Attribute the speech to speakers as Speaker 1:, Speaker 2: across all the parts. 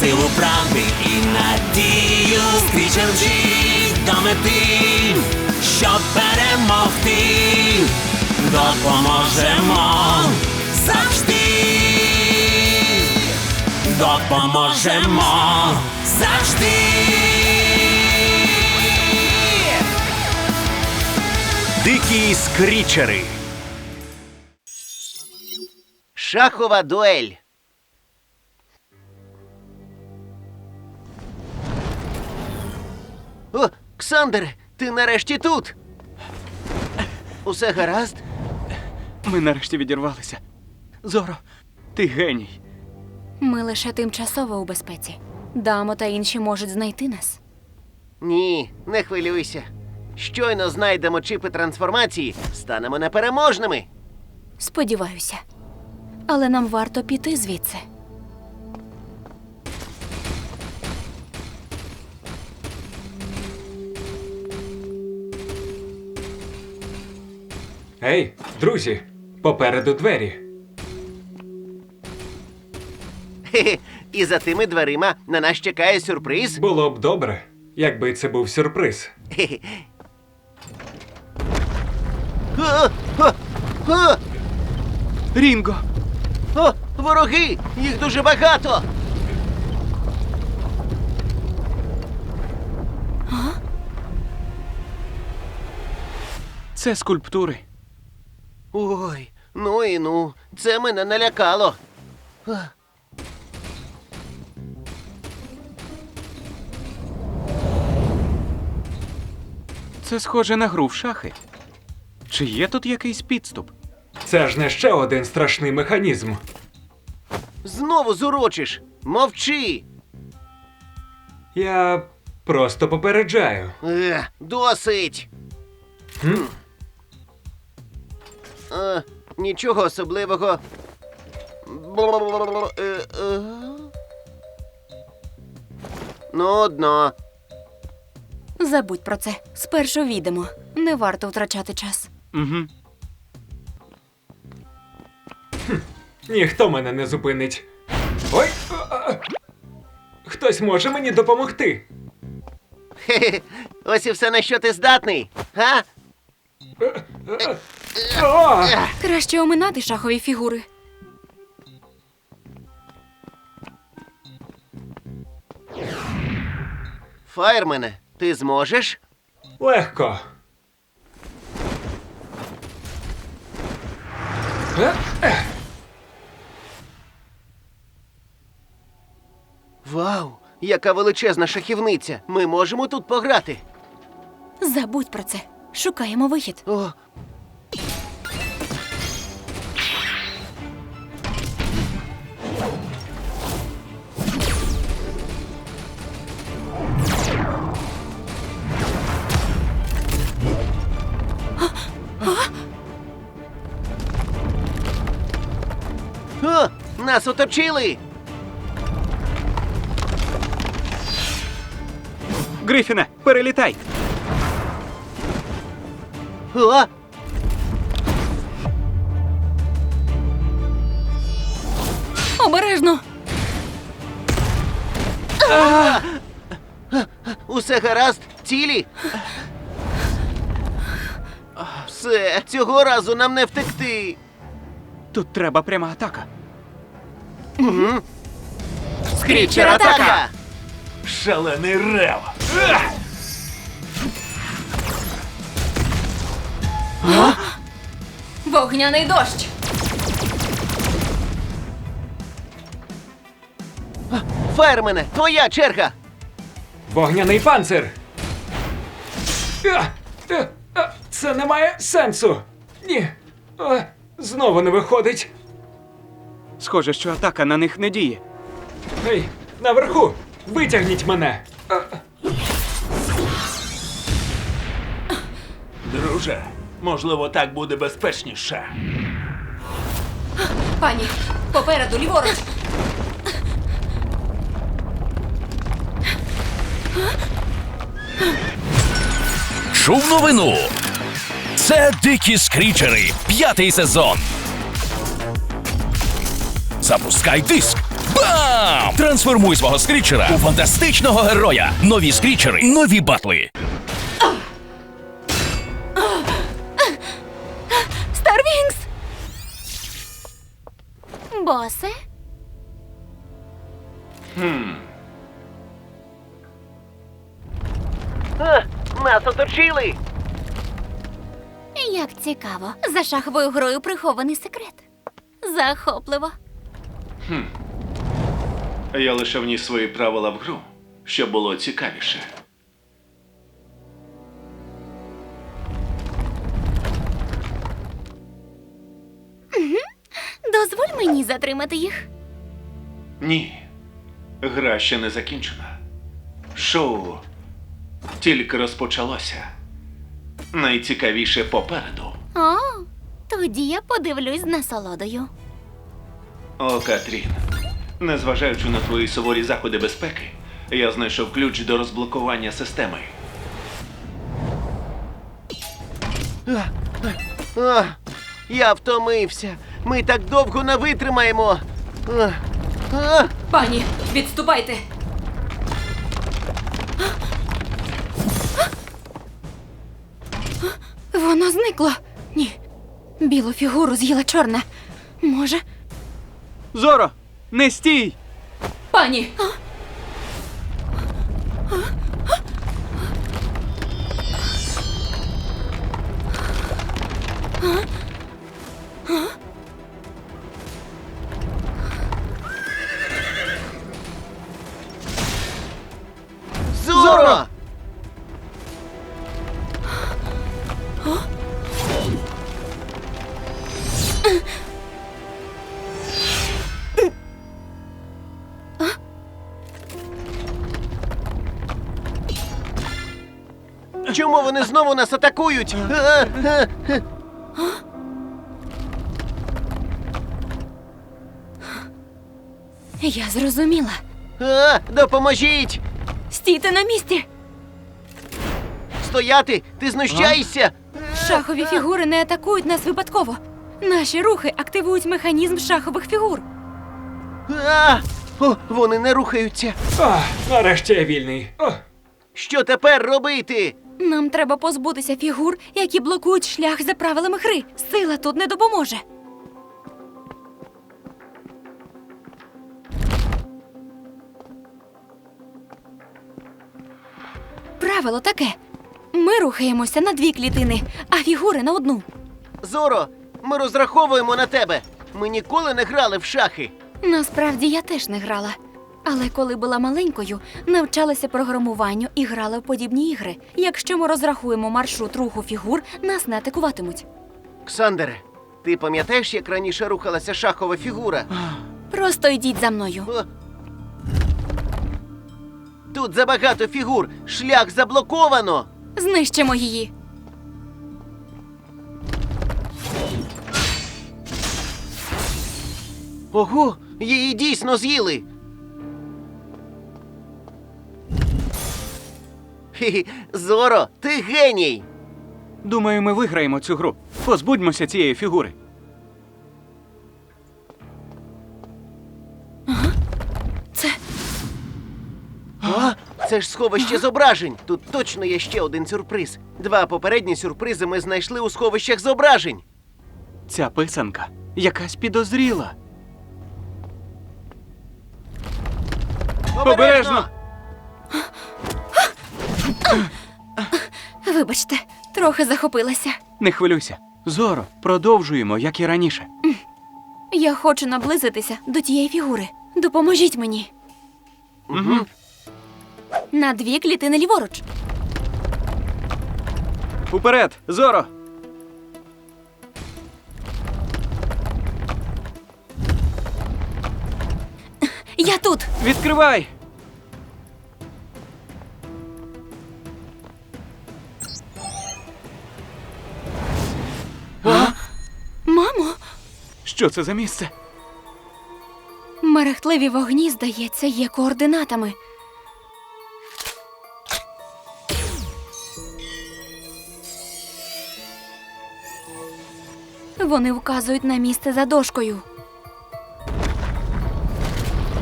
Speaker 1: силу правди і надію. Скрічем жить до мети, щоб перемогти. Допоможемо завжди. Допоможемо завжди.
Speaker 2: Дикі скрічери.
Speaker 3: Шахова дуель. О, Ксандер, ти нарешті тут. Усе гаразд?
Speaker 4: Ми нарешті відірвалися. Зоро, ти геній.
Speaker 5: Ми лише тимчасово у безпеці. Дамо та інші можуть знайти нас.
Speaker 3: Ні, не хвилюйся. Щойно знайдемо чіпи трансформації, станемо непереможними.
Speaker 5: Сподіваюся. Але нам варто піти звідси.
Speaker 6: Ей, друзі, попереду двері.
Speaker 3: Хе-хе. І за тими дверима на нас чекає сюрприз.
Speaker 6: Було б добре, якби це був сюрприз.
Speaker 3: Хе-хе.
Speaker 4: Рінго!
Speaker 3: о, вороги! Їх дуже багато!
Speaker 4: Це скульптури.
Speaker 3: Ой, ну і ну, це мене налякало.
Speaker 4: Це схоже на гру в шахи. Чи є тут якийсь підступ?
Speaker 6: Це ж не ще один страшний механізм.
Speaker 3: Знову зурочиш. Мовчи.
Speaker 6: Я просто попереджаю.
Speaker 3: Е, досить.
Speaker 6: Хм?
Speaker 3: Е, нічого особливого. Е, е. Ну, одно.
Speaker 5: Забудь про це. Спершу відемо. Не варто втрачати час.
Speaker 4: Угу.
Speaker 6: Ніхто мене не зупинить. Ой! а, а. Хтось може мені допомогти.
Speaker 3: Хе-хе. Ось і все на що ти здатний. Га?
Speaker 6: О!
Speaker 5: Краще оминати шахові фігури.
Speaker 3: Фаєрмене, ти зможеш?
Speaker 6: Легко.
Speaker 3: Вау! Яка величезна шахівниця! Ми можемо тут пограти.
Speaker 5: Забудь про це. Шукаємо вихід.
Speaker 3: О. нас оточили!
Speaker 4: Грифіне, перелітай!
Speaker 3: О!
Speaker 5: Обережно!
Speaker 3: Усе гаразд, цілі. Все, цього разу нам не втекти.
Speaker 4: Тут треба пряма атака.
Speaker 3: Скрічер атака!
Speaker 2: Шалений рев.
Speaker 5: Вогняний дощ!
Speaker 3: Фаєрмене, твоя черга!
Speaker 6: Вогняний панцир. Це не має сенсу. Ні. А, Знову не виходить.
Speaker 4: Схоже, що атака на них не діє.
Speaker 6: Гей, наверху! Витягніть мене!
Speaker 2: Друже, можливо, так буде безпечніше.
Speaker 5: Пані, попереду, ліворуч!
Speaker 7: Чув новину. Це дикі скрічери. П'ятий сезон. Запускай диск. Бам! Трансформуй свого скрічера у фантастичного героя. Нові скрічери, нові батли.
Speaker 5: Старвінгс! Босе?
Speaker 3: А, нас оточили!
Speaker 5: Як цікаво. За шаховою грою прихований секрет. Захопливо.
Speaker 2: Я лише вніс свої правила в гру, щоб було цікавіше.
Speaker 5: Дозволь мені затримати їх.
Speaker 2: Ні. Гра ще не закінчена. Шоу тільки розпочалося. Найцікавіше попереду.
Speaker 5: О, тоді я подивлюсь з насолодою.
Speaker 2: О, Катрін, незважаючи на твої суворі заходи безпеки, я знайшов ключ до розблокування системи.
Speaker 3: А, я втомився. Ми так довго не витримаємо. А, а,
Speaker 5: Пані, відступайте. Воно зникло. Ні. Білу фігуру з'їла чорна. Може.
Speaker 4: Зоро! Не стій!
Speaker 5: Пані.
Speaker 3: Зоро! Чому вони знову нас атакують?
Speaker 5: Я зрозуміла.
Speaker 3: а, допоможіть!
Speaker 5: Стійте на місці.
Speaker 3: Стояти! Ти знущаєшся!
Speaker 5: Шахові фігури не атакують нас випадково. Наші рухи активують механізм шахових фігур.
Speaker 3: А, о, вони не рухаються.
Speaker 6: а, нарешті я вільний. О,
Speaker 3: Що тепер робити?
Speaker 5: Нам треба позбутися фігур, які блокують шлях за правилами гри. Сила тут не допоможе. Правило таке: ми рухаємося на дві клітини, а фігури на одну.
Speaker 3: Зоро, ми розраховуємо на тебе. Ми ніколи не грали в шахи.
Speaker 5: Насправді я теж не грала. Але коли була маленькою, навчалася програмуванню і грала в подібні ігри. Якщо ми розрахуємо маршрут руху фігур, нас не атакуватимуть.
Speaker 3: Ксандере, ти пам'ятаєш, як раніше рухалася шахова фігура?
Speaker 5: Просто йдіть за мною.
Speaker 3: О. Тут забагато фігур. Шлях заблоковано.
Speaker 5: Знищимо її.
Speaker 3: Ого, її дійсно з'їли. Хі-хі, Зоро, ти геній.
Speaker 4: Думаю, ми виграємо цю гру. Позбудьмося цієї фігури.
Speaker 5: Це
Speaker 3: А, це ж сховище зображень. Тут точно є ще один сюрприз. Два попередні сюрпризи ми знайшли у сховищах зображень.
Speaker 4: Ця писанка якась підозріла. Обережно!
Speaker 5: Вибачте, трохи захопилася.
Speaker 4: Не хвилюйся. Зоро, продовжуємо, як і раніше.
Speaker 5: Я хочу наблизитися до тієї фігури. Допоможіть мені.
Speaker 3: Угу.
Speaker 5: На дві клітини ліворуч.
Speaker 4: Уперед, Зоро!
Speaker 5: Я тут.
Speaker 4: Відкривай! Що це за місце?
Speaker 5: мерехтливі вогні, здається, є координатами. Вони вказують на місце за дошкою.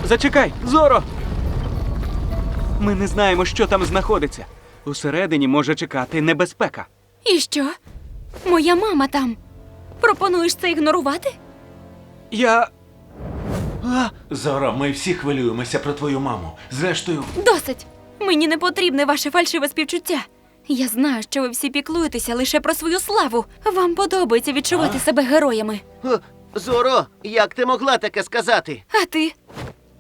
Speaker 4: Зачекай, Зоро! Ми не знаємо, що там знаходиться. Усередині може чекати небезпека.
Speaker 5: І що? Моя мама там. Пропонуєш це ігнорувати?
Speaker 4: Я.
Speaker 2: Зора, ми всі хвилюємося про твою маму. Зрештою,
Speaker 5: Досить. Мені не потрібне ваше фальшиве співчуття. Я знаю, що ви всі піклуєтеся лише про свою славу. Вам подобається відчувати себе героями.
Speaker 3: Зоро, як ти могла таке сказати?
Speaker 5: А ти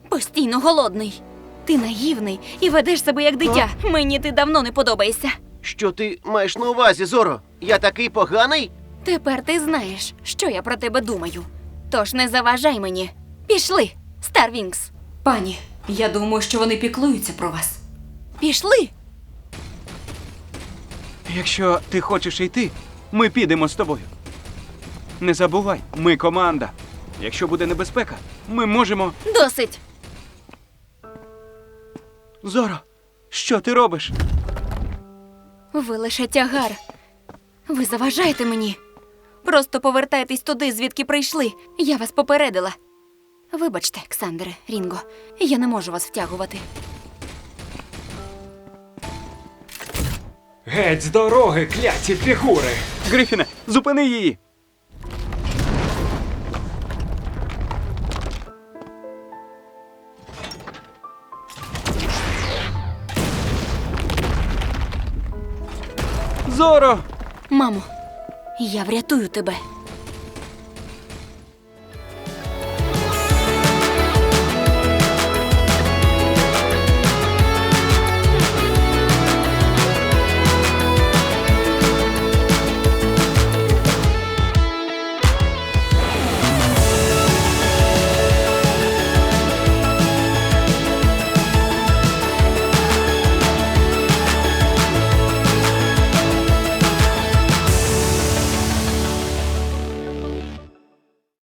Speaker 5: постійно голодний. Ти наївний і ведеш себе як дитя. Мені ти давно не подобаєшся.
Speaker 3: Що ти маєш на увазі, Зоро? Я такий поганий?
Speaker 5: Тепер ти знаєш, що я про тебе думаю. Тож не заважай мені. Пішли, Старвінгс.
Speaker 8: Пані, я думаю, що вони піклуються про вас.
Speaker 5: Пішли.
Speaker 4: Якщо ти хочеш йти, ми підемо з тобою. Не забувай, ми команда. Якщо буде небезпека, ми можемо.
Speaker 5: Досить.
Speaker 4: Зоро, що ти робиш?
Speaker 5: Ви лише тягар. Ви заважаєте мені. Просто повертайтесь туди, звідки прийшли. Я вас попередила. Вибачте, Ксандре, Рінго, я не можу вас втягувати.
Speaker 6: Геть з дороги, кляті фігури!
Speaker 4: Грифіне, зупини її! Зоро!
Speaker 5: Мамо, я врятую тебе.